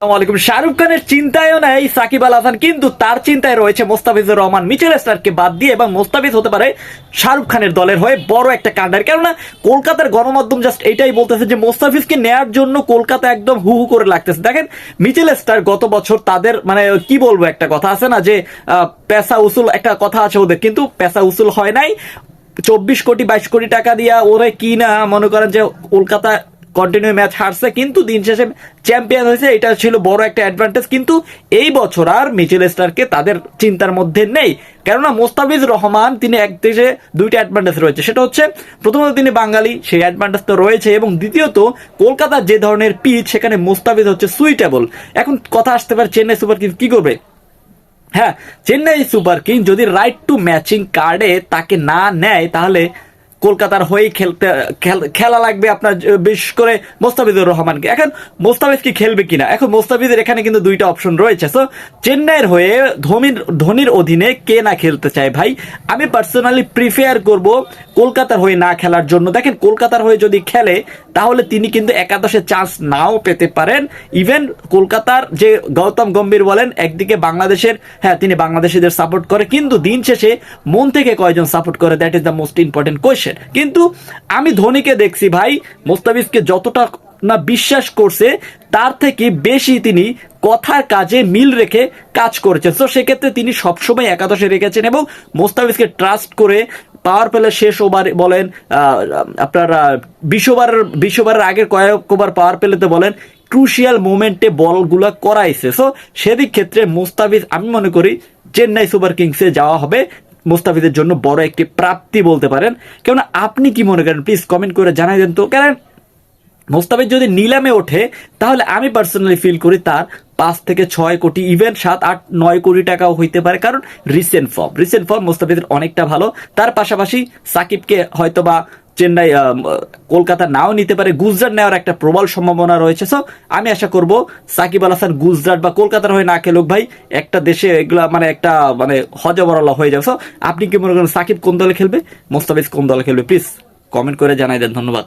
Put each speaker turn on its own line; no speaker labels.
শাহরুখ খানের চিন্তায়ও নেই সাকিব আল হাসান, কিন্তু তার চিন্তায় রয়েছে মোস্তাফিজুর রহমান। মিচেল স্টারকে বাদ দিয়ে এবং মোস্তাফিজ হতে পারে শাহরুখ খানের দলের হয়ে বড় একটা কাণ্ডার। কেননা কলকাতার গণমাধ্যম জাস্ট এটাই বলতেছে যে মোস্তাফিজকে নেয়ার জন্য কলকাতা একদম হু হু করে লাগতেছে। দেখেন, মিচেল স্টার গত বছর তাদের মানে কি বলব একটা কথা আছে না যে পেশা উসুল, একটা কথা আছে ওদের, কিন্তু পেশা উসুল হয় নাই। চব্বিশ কোটি, বাইশ কোটি টাকা দিয়া ওরে কি না মনে করেন যে কলকাতা কন্টিনিউ ম্যাচ হারছে, কিন্তু দিন শেষে চ্যাম্পিয়ন হয়েছে, এটা ছিল বড় একটা অ্যাডভান্টেজ কিন্তু এই বছর আর মিচেল স্টারকে তাদের চিন্তার মধ্যে নেই। কেননা মোস্তাফিজ রহমান, তিনি এক দেশে দুইটা অ্যাডভান্টেজ রয়েছে, সেটা হচ্ছে প্রথমত তিনি বাঙালি, সেই অ্যাডভান্টেজ তো রয়েছে, এবং দ্বিতীয়ত কলকাতার যে ধরনের পিচ সেখানে মোস্তাফিজ হচ্ছে সুইটেবল এখন কথা আসতে পারে চেন্নাই সুপার কিংস কি করবে? হ্যাঁ চেন্নাই সুপার কিং যদি রাইট টু ম্যাচিং কার্ডে তাকে না নেয়, তাহলে কলকাতার হয়েই খেলতে, খেলা লাগবে আপনার বিশেষ করে মোস্তাফিজুর রহমানকে। এখন মোস্তাফিজ কি খেলবে কিনা? এখন মোস্তাফিজের এখানে কিন্তু দুইটা অপশন রয়েছে। সো চেন্নাইয়ের হয়ে ধোনির ধোনির অধীনে কে না খেলতে চায় ভাই? আমি পার্সোনালি প্রিফেয়ার করব কলকাতার হয়ে না খেলার জন্য। দেখেন, কলকাতার হয়ে যদি খেলে, তাহলে তিনি কিন্তু একাদশে চান্স নাও পেতে পারেন। ইভেন কলকাতার যে গৌতম গম্ভীর বলেন, একদিকে বাংলাদেশের হ্যাঁ তিনি বাংলাদেশিদের সাপোর্ট করে, কিন্তু দিন শেষে মন থেকে কয়জন সাপোর্ট করে? That is the most important question কিন্তু আমি ধোনিকে দেখছি ভাই, মোস্তাফিজকে যতটা না বিশ্বাস করছে, তার থেকে বেশি তিনি কথার কাজে মিল রেখে কাজ করেছেন। তো সেক্ষেত্রে তিনি সবসময় একাদশে রেখেছেন এবং মোস্তাফিজকে ট্রাস্ট করে পাওয়ার প্লে শেষ ওভার বলেন আপনার বিশ ওভারের বিশ ওভারের আগের কয়েক ওভার পাওয়ার প্লেতে বলেন ক্রুশিয়াল মোমেন্টে বলগুলা করাইছে। সো সেদিক ক্ষেত্রে মুস্তাফিজ, আমি মনে করি, চেন্নাই সুপার কিংসে যাওয়া হবে। মুস্তাফিজের জন্য বড় একটি প্রাপ্তি বলতে পারেন। কেননা আপনি কি মনে করেন? প্লিজ কমেন্ট করে জানাই দেন তো। কেন মোস্তাফিজ যদি নিলামে ওঠে, তাহলে আমি পার্সোনালি ফিল করি তার পাঁচ থেকে ছয় কোটি ইভেন সাত, আট, নয় কোটি টাকাও হইতে পারে। কারণ রিসেন্ট ফর্ম রিসেন্ট ফর্ম মোস্তাফিজের অনেকটা ভালো। তার পাশাপাশি সাকিবকে হয়তো বা চেন্নাই কলকাতা নাও নিতে পারে। গুজরাট নেওয়ার একটা প্রবল সম্ভাবনা রয়েছে। সো আমি আশা করব সাকিব আল হাসান গুজরাট বা কলকাতার হয়ে না খেলুক ভাই। একটা দেশে এগুলা মানে একটা মানে হজবরলা হয়ে যাবে। সো আপনি কি মনে করেন সাকিব কোন দলে খেলবে? মোস্তাফিজ কোন দলে খেলবে? প্লিজ কমেন্ট করে জানাই দেন। ধন্যবাদ।